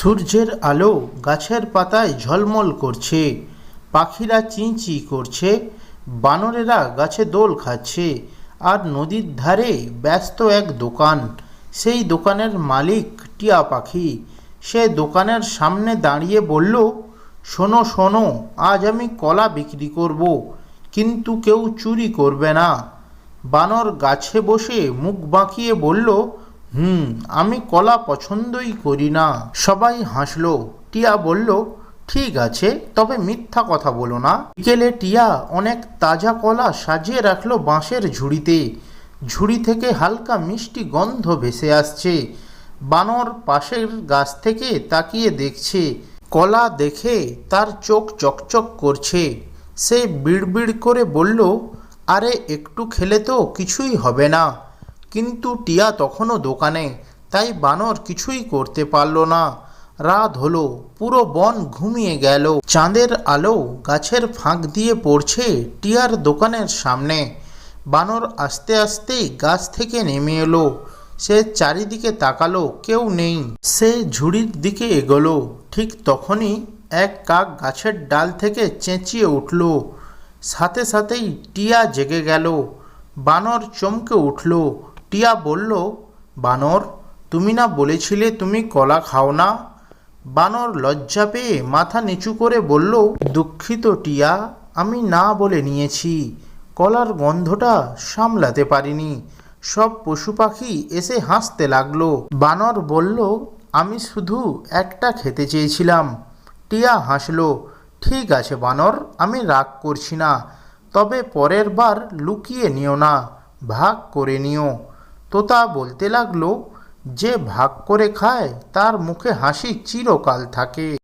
সূর্যের আলো গাছের পাতায় ঝলমল করছে, পাখিরা চিঁ চিঁ করছে, বানরেরা গাছে দোল খাচ্ছে, আর নদীর ধারে ব্যস্ত এক দোকান। সেই দোকানের মালিক টিয়া পাখি। সে দোকানের সামনে দাঁড়িয়ে বলল, শোনো শোনো, আজ আমি কলা বিক্রি করব, কিন্তু কেউ চুরি করবে না। বানর গাছে বসে মুখ বাঁকিয়ে বলল হুম, আমি কলা পছন্দই করি না। সবাই হাসলো। টিয়া বলল, ঠিক আছে, তবে মিথ্যা কথা বলো না। বিকেলে টিয়া অনেক তাজা কলা সাজিয়ে রাখল বাঁশের ঝুড়িতে। ঝুড়ি থেকে হালকা মিষ্টি গন্ধ ভেসে আসছে। বানর পাশের গাছ থেকে তাকিয়ে দেখছে, কলা দেখে তার চোখ চকচক করছে। সে বিড়বিড় করে বলল, আরে, একটু খেলে তো কিছুই হবে না। কিন্তু টিয়া তখনও দোকানে, তাই বানর কিছুই করতে পারল না। রাত হলো, পুরো বন ঘুমিয়ে গেল। চাঁদের আলো গাছের ফাঁক দিয়ে পড়ছে টিয়ার দোকানের সামনে। বানর আস্তে আস্তে গাছ থেকে নেমে এলো। সে চারিদিকে তাকালো, কেউ নেই। সে ঝুড়ির দিকে এগোলো। ঠিক তখনই এক কাক গাছের ডাল থেকে চেঁচিয়ে উঠল। সাথে সাথেই টিয়া জেগে গেল। বানর চমকে উঠল। টিয়া বলল, বানর, তুমি না বলেছিলে তুমি কলা খাও না? বানর লজ্জা পেয়ে মাথা নিচু করে বলল, দুঃখিত টিয়া, আমি না বলে নিয়েছি। কলার গন্ধটা সামলাতে পারিনি। সব পশু পাখি এসে হাসতে লাগল। বানর বলল, আমি শুধু একটা খেতে চেয়েছিলাম। টিয়া হাসলো, ঠিক আছে বানর, আমি রাগ করছি না। তবে পরের বার লুকিয়ে নিও না, ভাগ করে নিও। তোতা বলতে লাগল যে ভাগ করে খায় তার মুখে হাসি চিরকাল থাকে।